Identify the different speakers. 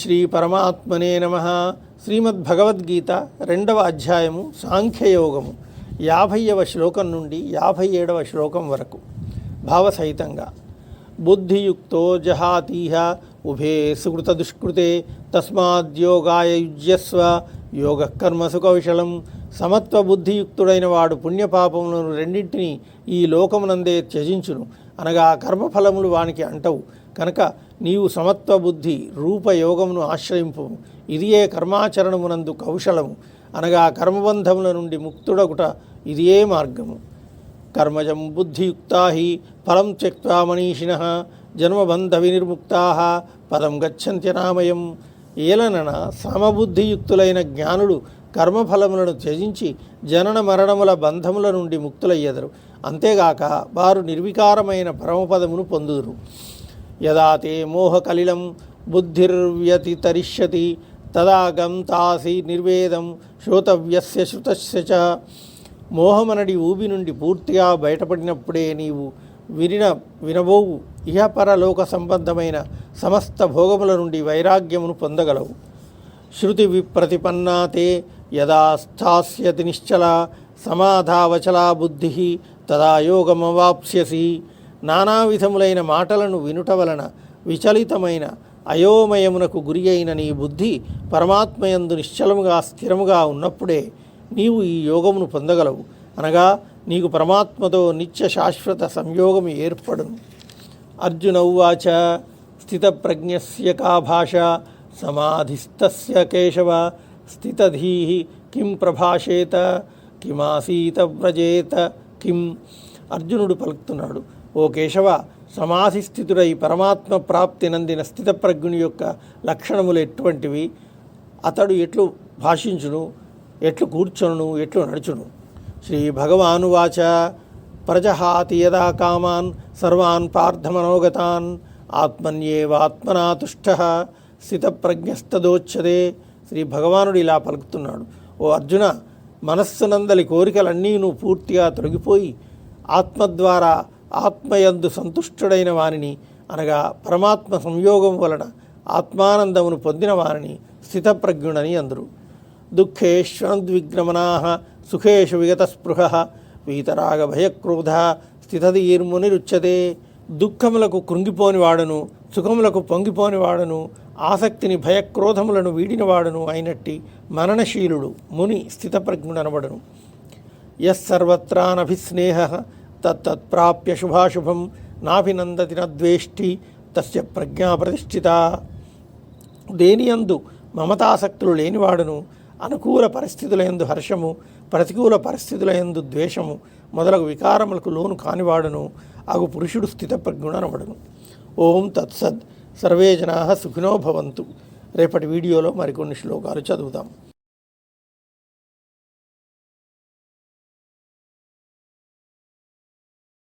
Speaker 1: శ్రీ పరమాత్మనే నమ. శ్రీమద్భగవద్గీత రెండవ అధ్యాయము సాంఖ్యయోగము యాభైవ శ్లోకం నుండి యాభై ఏడవ శ్లోకం వరకు. భావసహితంగా బుద్ధియుక్తో జహాతీహ ఉభే సుకృత దుష్కృతే తస్మాద్యోగాయ యుజ్యస్వ యోగ కర్మసు కౌశలం సమత్వ బుద్ధియుక్తుడైన వాడు పుణ్యపాపములను రెండింటినీ ఈ లోకమునందే త్యజించును. అనగా కర్మఫలములు వానికి అంటవు. కనుక నీవు సమత్వ బుద్ధి రూపయోగమును ఆశ్రయింపు. ఇదియే కర్మాచరణమునందు కౌశలము. అనగా కర్మబంధముల నుండి ముక్తుడగుట ఇదియే మార్గము. కర్మజం బుద్ధియుక్తా హి ఫలం త్యక్వా మనీషిణ జన్మబంధ వినిర్ముక్తా పదం గచ్చంత్యనామయం ఏలనన సమబుద్ధియుక్తులైన జ్ఞానులు కర్మఫలములను త్యజించి జనన మరణముల బంధముల నుండి ముక్తులయ్యెదరు. అంతేగాక వారు నిర్వికారమైన పరమపదమును పొందుదురు. యదా తే మోహకలిలం బుద్ధిర్వ్యతితరిష్యతి తదా గంతాసి నిర్వేదం శ్రోతవ్యస్య శృతస్య చ. మోహమనడి ఊబి నుండి పూర్తిగా బయటపడినప్పుడే నీవు వినిన వినబోవు. ఇహపరలోక సంబంధమైన సమస్త భోగముల నుండి వైరాగ్యమును పొందగలవు. శృతి విప్రతిపన్నాతే యదా స్థాస్యతి నిశ్చల సమాధావచలా బుద్ధి తదా యోగమవాప్స్యసి. నానా విధములైన మాటలను వినుట వలన విచలితమైన అయోమయమునకు గురి అయిన నీ బుద్ధి పరమాత్మయందు నిశ్చలముగా స్థిరముగా ఉన్నప్పుడే నీవు ఈ యోగమును పొందగలవు. అనగా నీకు పరమాత్మతో నిత్య శాశ్వత సంయోగము ఏర్పడును. అర్జున ఉవాచ స్థితప్రజ్ఞస్య కా భాష సమాధిస్థస్య కేశవ స్థితధీ కిం ప్రభాషేత కిమాసీత వ్రజేత కిం అర్జునుడు పలుకుతున్నాడు ఓ కేశవ సమాధి స్థితుడై పరమాత్మ ప్రాప్తి నందిన స్థితప్రజ్ఞుని యొక్క లక్షణములు ఎటువంటివి? అతడు ఎట్లు భాషించును ఎట్లు కూర్చొను ఎట్లు నడుచును? శ్రీ భగవానువాచ ప్రజహాతి యదా కామాన్ సర్వాన్ పార్థమనోగతాన్ ఆత్మన్యేవాత్మనాతుష్ట స్థితప్రజ్ఞస్తదోచ్యతే. శ్రీ భగవానుడు ఇలా పలుకుతున్నాడు ఓ అర్జున మనస్సునందలి కోరికలన్నీ నువ్వు పూర్తిగా తొలగిపోయి ఆత్మ ద్వారా ఆత్మయందు సంతుష్టుడైన వారిని అనగా పరమాత్మ సంయోగం వలన ఆత్మానందమును పొందిన వారిని స్థితప్రజ్ఞుడని అందరు. దుఃఖేష్వనుద్విగ్నమనా సుఖేషు విగత స్పృహ వీతరాగ భయక్రోధ స్థితధీర్మునిరుచ్యతే దుఃఖములకు కృంగిపోని వాడను సుఖములకు పొంగిపోనివాడను ఆసక్తిని భయక్రోధములను వీడినవాడును అయినట్టి మననశీలుడు ముని స్థితప్రజ్ఞుడనబడును. యస్సర్వత్రానభిస్నేహ తత్తత్ప్రాప్య శుభాశుభం నాభినందతి నద్వేష్టి తస్య ప్రజ్ఞా ప్రతిష్ఠిత. దేనియందు మమతాసక్తులు లేనివాడును అనుకూల పరిస్థితుల యందు హర్షము ప్రతికూల పరిస్థితుల యందు ద్వేషము మొదలగు వికారములకు లోను కానివాడును అగు పురుషుడు స్థితప్రజ్ఞుడనబడును. ఓం తత్సద్ సర్వే జనా సుఖినో భవంతు. రేపటి వీడియోలో మరికొన్ని శ్లోకాలు చదువుదాం